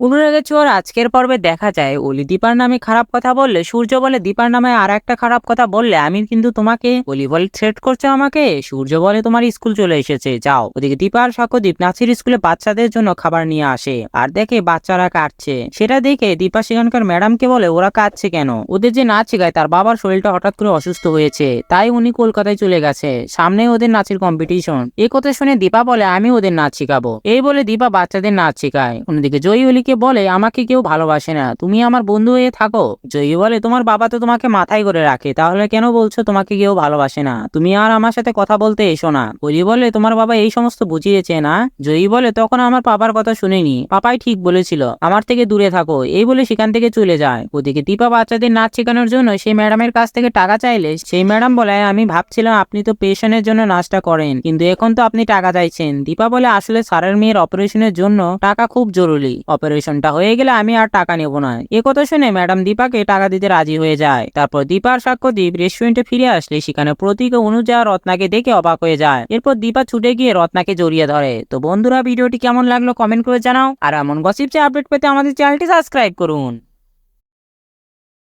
অনুরাগের চোর আজকের পর্বে দেখা যায়। অলি দীপার নামে খারাপ কথা বললে, সূর্য বলে, দীপার নামে আর একটা খারাপ কথা বললে আমি কিন্তু তোমাকে অলি বলে থ্রেট করছ আমাকে। সূর্য বলে, তোমার স্কুল চলে এসেছে, যাও। ওদিকে দীপার সাক্ষ্যদীপ নাচির স্কুলে বাচ্চাদের জন্য খাবার নিয়ে আসে। আর দেখে বাচ্চারা কাটছে সেটা দেখে দীপা সেখানকার ম্যাডামকে বলে, ওরা কাটছে কেন? ওদের যে নাচ শেখায় তার বাবার শরীরটা হঠাৎ করে অসুস্থ হয়েছে। তাই উনি কলকাতায় চলে গেছে। সামনে ওদের নাচের কম্পিটিশন এ কথা শুনে দীপা বলে আমি ওদের নাচ শেখাবো। এই বলে দীপা বাচ্চাদের নাচ শেখায়। অন্যদিকে জয়ী অলিকে বলে, আমাকে কেউ ভালোবাসে না। তুমি আমার বন্ধু হয়ে থাকো। জয়ী বলে, তোমার বাবা তো তোমাকে মাথায় করে রাখে, তাহলে কেন বলছো তোমাকে কেউ ভালোবাসে না? তুমি আর আমার সাথে কথা বলতে এসো না। অলি বলে, তোমার বাবা এই সমস্ত বুঝিয়েছে না? জয়ী বলে, তখন আমার পাপার কথা শুনিনি। পাপাই ঠিক বলেছিল, আমার থেকে দূরে থাকো। এই বলে সেখান থেকে চলে যায়। ওদিকে দীপা বাচ্চাদের নাচ শেখানোর জন্য সেই ম্যাডামের কাছ থেকে টাকা চাইলে, সেই ম্যাডাম বলে, আমি ভাবছিলাম আপনি তো পেশেন্টের জন্য নাচটা করেন, কিন্তু এখন তো আপনি টাকা চাইছেন। দীপা বলে, আসলে স্যারের মেয়ের অপারেশনের জন্য টাকা খুব জরুরি। অপারেশনটা হয়ে গেলে আমি আর টাকা নেব না। এ কথা শুনে ম্যাডাম দীপাকে টাকা দিতে রাজি হয়ে যায়। তারপর দীপার সাক্ষ্যদীপ রেস্টুরেন্টে ফিরে আসলে সেখানে প্রতীক ও রত্নাকে দেখে অবাক হয়ে যায়। এরপর দীপা ছুটে গিয়ে রত্নাকে জড়িয়ে ধরে। তো বন্ধুরা, ভিডিওটি কেমন লাগল কমেন্ট করে জানাও। আর এমন গসিপ চেয়ে আপডেট পেতে আমাদের চ্যানেলটি সাবস্ক্রাইব করুন।